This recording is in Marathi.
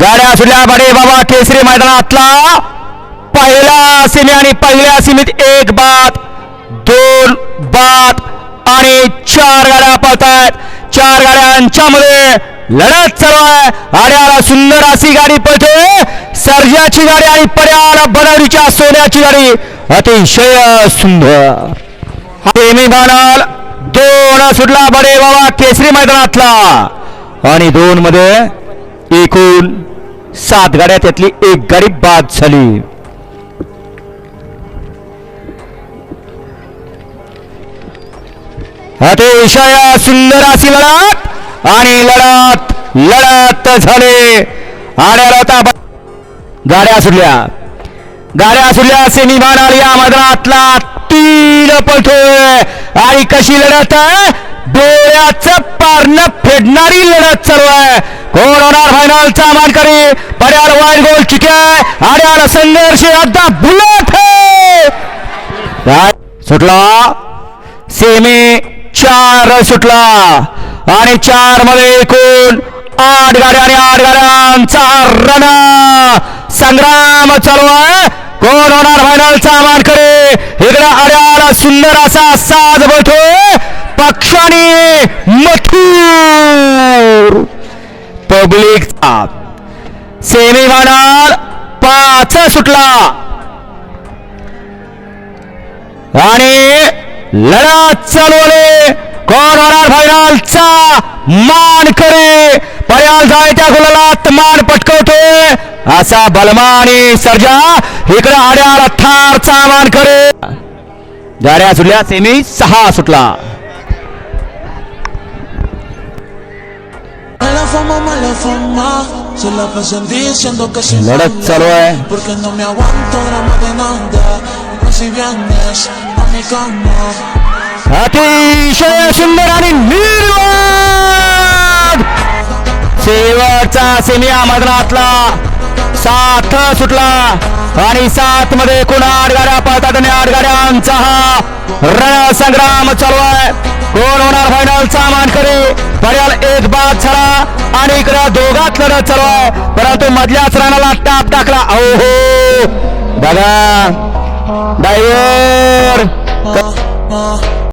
गाड्या सुटल्या बडे बाबा केसरी मैदानातला पहिला सिमी आणि पहिल्या सीमीत एक बाद दोन बाद आणि चार गाड्या पळतायत. चार गाड्यांच्या मध्ये लढत चालू आहे. आड्याला सुंदर अशी गाडी पळते. सर्जाची गाडी आणि पर्याला बनवडीच्या सोन्याची गाडी. अतिशय सुंदर. Semi final. दोन सुटला बडे बाबा केसरी मैदानातला. आणि दोन मध्ये एकूण सात गाड्या त्यातली एक गाडी बाद झाली. अतिशय सुंदर अशी लढत आणि लढत लढत झाले. आणि गाड्या सुटल्या. गाड्या सुटल्या सेमी फायनल या मैदानातला तीन पळतोय आणि कशी लढत आहे? डोळ्याचं पारणं फेडणारी लढत चालू आहे. कोण होणार फायनलचा मानकरी पर्याल वाईट गोल चिके आड्याला संघर्ष अद्दा बुलेट है! सुटला. सेमी चार सुटला. आणि चारमध्ये एकूण आठ गाड्या आणि आठ गाड्यांचा रण संग्राम चालू आहे. कोण होणार फायनलचा मानकरी इकडे अड्याला सुंदर असा साज बळतोय पक्षाने मथुर. पब्लिकचा सेमी फायनल पाच सुटला. आणि लढा चालवले कोण होणार फायनलचा मान करे पर्याल जायच्या गुलालात मान पटकवतोय असा बलमानी सर्जा इकडे आड्याला थारचा मान करे गाड्या सुटल्या सेमी सहा सुटला. Fama, mala fama, se la pasan diciendo que soy लढत mala, Porque no me aguanto drama de nada Más si vienes a mi cama अतिशय सुंदर आणि निर्वाद शेवटचा सेमी या मैदानातला सात सुटला आणि सात मध्ये एकूण आठ गाड्या पळतात आणि आठ गाड्यांचा हा रणसंग्राम चालू आहे कोण होणार फायनलचा मानकरी पर्याल एक बाद झाला आणि इकडे दोघात लढत चालू आहे. परंतु मधल्याच रणाला टाप टाकला. ओहो हो. बघा. डायव्हर